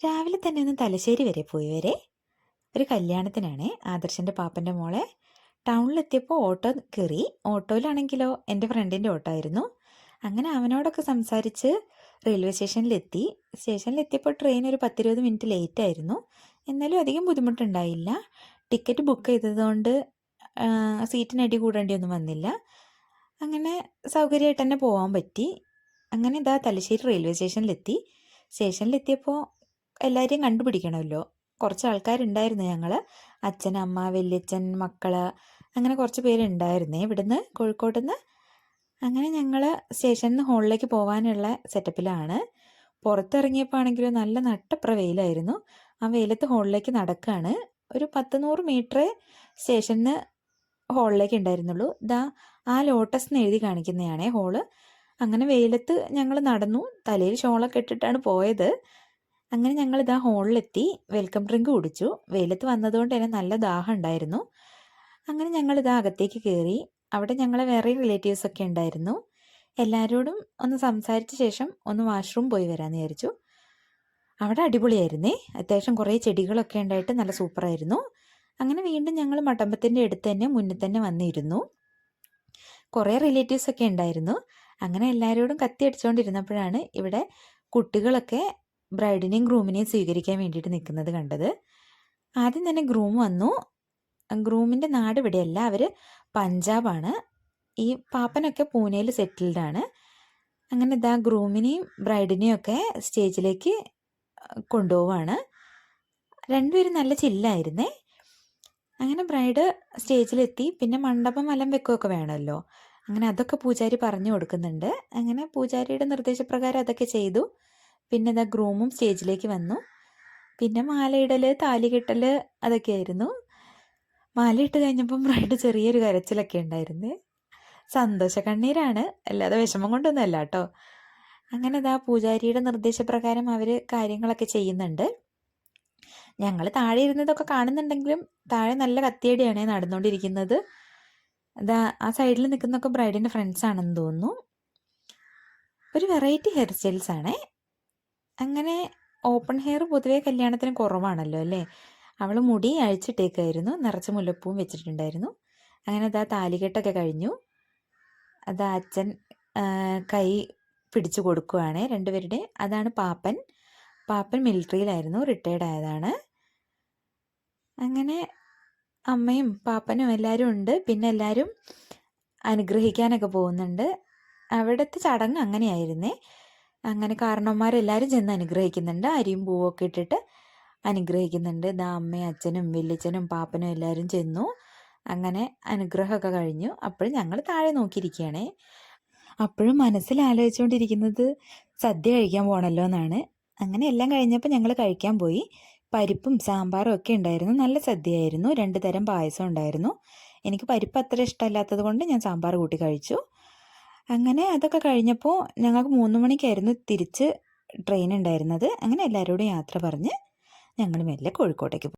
രാവിലെ തന്നെ ഒന്ന് തലശ്ശേരി വരെ പോയി. വരെ ഒരു കല്യാണത്തിനാണ് ആദർശന്റെ പാപ്പന്റെ മോളെ ടൗണിലെത്തിയപ്പോൾ ഓട്ടോ കയറി. ഓട്ടോയിലാണെങ്കിലോ എന്റെ ഫ്രണ്ടിന്റെ ഓട്ടോ ആയിരുന്നു. അങ്ങനെ അവനോടൊക്കെ സംസാരിച്ച് റെയിൽവേ സ്റ്റേഷനിലെത്തി സ്റ്റേഷനിലെത്തിയപ്പോൾ ട്രെയിൻ ഒരു പത്തിരുപത് മിനിറ്റ് ലേറ്റ് ആയിരുന്നു. എന്നാലും അധികം ബുദ്ധിമുട്ടുണ്ടായില്ല. ടിക്കറ്റ് ബുക്ക് ചെയ്തതുകൊണ്ട് സീറ്റിനടി കൂടേണ്ടിയൊന്നും വന്നില്ല. അങ്ങനെ സൗകര്യമായിട്ട് തന്നെ പോകാൻ പറ്റി. അങ്ങനെ ഇതാ തലശ്ശേരി റെയിൽവേ സ്റ്റേഷനിലെത്തി സ്റ്റേഷനിലെത്തിയപ്പോൾ എല്ലാവരെയും കണ്ടുപിടിക്കണമല്ലോ. കുറച്ച് ആൾക്കാരുണ്ടായിരുന്നു ഞങ്ങൾ അച്ഛൻ അമ്മ വല്യച്ഛൻ മക്കൾ അങ്ങനെ കുറച്ച് പേരുണ്ടായിരുന്നേ. ഇവിടുന്ന് കോഴിക്കോട് നിന്ന് അങ്ങനെ ഞങ്ങൾ സ്റ്റേഷനിൽ നിന്ന് ഹോളിലേക്ക് പോകാനുള്ള സെറ്റപ്പിലാണ്. പുറത്തിറങ്ങിയപ്പോൾ ആണെങ്കിലും നല്ല നട്ടപ്ര വെയിലായിരുന്നു. ആ വെയിലത്ത് ഹോളിലേക്ക് നടക്കുകയാണ് ഒരു പത്ത് നൂറ് മീറ്റർ സ്റ്റേഷനിൽ നിന്ന് ഹോളിലേക്ക് ഉണ്ടായിരുന്നുള്ളൂ. ദാ ആ ലോട്ടസ് എന്ന് എഴുതി കാണിക്കുന്നതാണേ ഹോൾ. അങ്ങനെ വെയിലത്ത് ഞങ്ങൾ നടന്നു. തലയിൽ ഷോളൊക്കെ ഇട്ടിട്ടാണ് പോയത്. അങ്ങനെ ഞങ്ങൾ ഇതാ ഹോളിലെത്തി വെൽക്കം ഡ്രിങ്ക് കുടിച്ചു. വെയിലത്ത് വന്നതുകൊണ്ട് തന്നെ നല്ല ദാഹം ഉണ്ടായിരുന്നു. അങ്ങനെ ഞങ്ങൾ ഇതാ അകത്തേക്ക് കയറി അവിടെ ഞങ്ങളെ വേറെ റിലേറ്റീവ്സ് ഒക്കെ ഉണ്ടായിരുന്നു. എല്ലാവരോടും ഒന്ന് സംസാരിച്ച ശേഷം ഒന്ന് വാഷ്റൂം പോയി വരാമെന്ന് വിചാരിച്ചു. അവിടെ അടിപൊളിയായിരുന്നേ. അത്യാവശ്യം കുറേ ചെടികളൊക്കെ ഉണ്ടായിട്ട് നല്ല സൂപ്പറായിരുന്നു. അങ്ങനെ വീണ്ടും ഞങ്ങൾ മട്ടമ്പത്തിന്റെ അടുത്ത് തന്നെ മുന്നിൽ തന്നെ വന്നിരുന്നു. കുറേ റിലേറ്റീവ്സ് ഒക്കെ ഉണ്ടായിരുന്നു. അങ്ങനെ എല്ലാവരോടും കത്തി അടിച്ചുകൊണ്ടിരുന്നപ്പോഴാണ് ഇവിടെ കുട്ടികളൊക്കെ ബ്രൈഡിനെയും ഗ്രൂമിനെയും സ്വീകരിക്കാൻ വേണ്ടിയിട്ട് നിൽക്കുന്നത് കണ്ടത്. ആദ്യം തന്നെ ഗ്രൂം വന്നു. ഗ്രൂമിന്റെ നാട് ഇവിടെയല്ല. അവർ പഞ്ചാബാണ്. ഈ പാപ്പനൊക്കെ പൂനെയിൽ സെറ്റിൽഡ് ആണ്. അങ്ങനെ ഇതാ ഗ്രൂമിനെയും ബ്രൈഡിനെയും ഒക്കെ സ്റ്റേജിലേക്ക് കൊണ്ടുപോവാണ്. രണ്ടുപേരും നല്ല ചില്ലായിരുന്നേ. അങ്ങനെ ബ്രൈഡ് സ്റ്റേജിലെത്തി. പിന്നെ മണ്ഡപം വലം വെക്കുകയൊക്കെ വേണമല്ലോ. അങ്ങനെ അതൊക്കെ പൂജാരി പറഞ്ഞു കൊടുക്കുന്നുണ്ട്. അങ്ങനെ പൂജാരിയുടെ നിർദ്ദേശപ്രകാരം അതൊക്കെ ചെയ്തു. പിന്നെ ഇതാ ഗ്രൂമും സ്റ്റേജിലേക്ക് വന്നു. പിന്നെ മാലയിടൽ താലി കെട്ടൽ അതൊക്കെയായിരുന്നു മാലയിട്ട് കഴിഞ്ഞപ്പം ബ്രൈഡ് ചെറിയൊരു കരച്ചിലൊക്കെ ഉണ്ടായിരുന്നേ. സന്തോഷ കണ്ണീരാണ്. അല്ലാതെ വിഷമം കൊണ്ടൊന്നും അല്ല കേട്ടോ. അങ്ങനെ ഇതാ പൂജാരിയുടെ നിർദ്ദേശപ്രകാരം അവർ കാര്യങ്ങളൊക്കെ ചെയ്യുന്നുണ്ട്. ഞങ്ങൾ താഴെ ഇരുന്നതൊക്കെ കാണുന്നുണ്ടെങ്കിലും താഴെ നല്ല കത്തിയടിയാണ് നടന്നുകൊണ്ടിരിക്കുന്നത്. ഇതാ ആ സൈഡിൽ നിൽക്കുന്നൊക്കെ ബ്രൈഡിന്റെ ഫ്രണ്ട്സ് ആണെന്ന് തോന്നുന്നു. ഒരു വെറൈറ്റി ഹെയർ സ്റ്റൈൽസ് ആണേ. അങ്ങനെ ഓപ്പൺ ഹെയർ പൊതുവേ കല്യാണത്തിന് കുറവാണല്ലോ അല്ലേ? അവൾ മുടി അഴിച്ചിട്ടേക്കായിരുന്നു. നിറച്ച് മുല്ലപ്പൂവും വെച്ചിട്ടുണ്ടായിരുന്നു. അങ്ങനെ അതാ താലികെട്ടൊക്കെ കഴിഞ്ഞു. അതാ അച്ഛൻ കൈ പിടിച്ചു കൊടുക്കുവാണ് രണ്ടുപേരുടെ. അതാണ് പാപ്പൻ. പാപ്പൻ മിലിറ്ററിയിലായിരുന്നു റിട്ടയർഡ് ആയതാണ്. അങ്ങനെ അമ്മയും പാപ്പനും എല്ലാവരും ഉണ്ട്. പിന്നെ എല്ലാവരും അനുഗ്രഹിക്കാനൊക്കെ പോകുന്നുണ്ട്. അവിടുത്തെ ചടങ്ങ് അങ്ങനെയായിരുന്നേ. അങ്ങനെ കാരണവന്മാരെല്ലാവരും ചെന്ന് അനുഗ്രഹിക്കുന്നുണ്ട്. അരിയും പൂവൊക്കെ ഇട്ടിട്ട് അനുഗ്രഹിക്കുന്നുണ്ട്. ഇതാ അമ്മയും അച്ഛനും വല്യച്ഛനും പാപ്പനും എല്ലാവരും ചെന്നു. അങ്ങനെ അനുഗ്രഹമൊക്കെ കഴിഞ്ഞു. അപ്പോഴും ഞങ്ങൾ താഴെ നോക്കിയിരിക്കുകയാണേ. അപ്പോഴും മനസ്സിൽ ആലോചിച്ചുകൊണ്ടിരിക്കുന്നത് സദ്യ കഴിക്കാൻ പോകണല്ലോ എന്നാണ്. അങ്ങനെ എല്ലാം കഴിഞ്ഞപ്പോൾ ഞങ്ങൾ കഴിക്കാൻ പോയി. പരിപ്പും സാമ്പാറും ഒക്കെ ഉണ്ടായിരുന്നു. നല്ല സദ്യയായിരുന്നു. രണ്ട് തരം പായസം ഉണ്ടായിരുന്നു. എനിക്ക് പരിപ്പ് അത്ര ഇഷ്ടമല്ലാത്തത് കൊണ്ട് ഞാൻ സാമ്പാർ കൂട്ടി കഴിച്ചു. അങ്ങനെ അതൊക്കെ കഴിഞ്ഞപ്പോൾ ഞങ്ങൾക്ക് മൂന്ന് മണിക്കായിരുന്നു തിരിച്ച് ട്രെയിൻ ഉണ്ടായിരുന്നത് അങ്ങനെ എല്ലാവരോടും യാത്ര പറഞ്ഞ് ഞങ്ങൾ മെല്ലെ കോഴിക്കോട്ടേക്ക്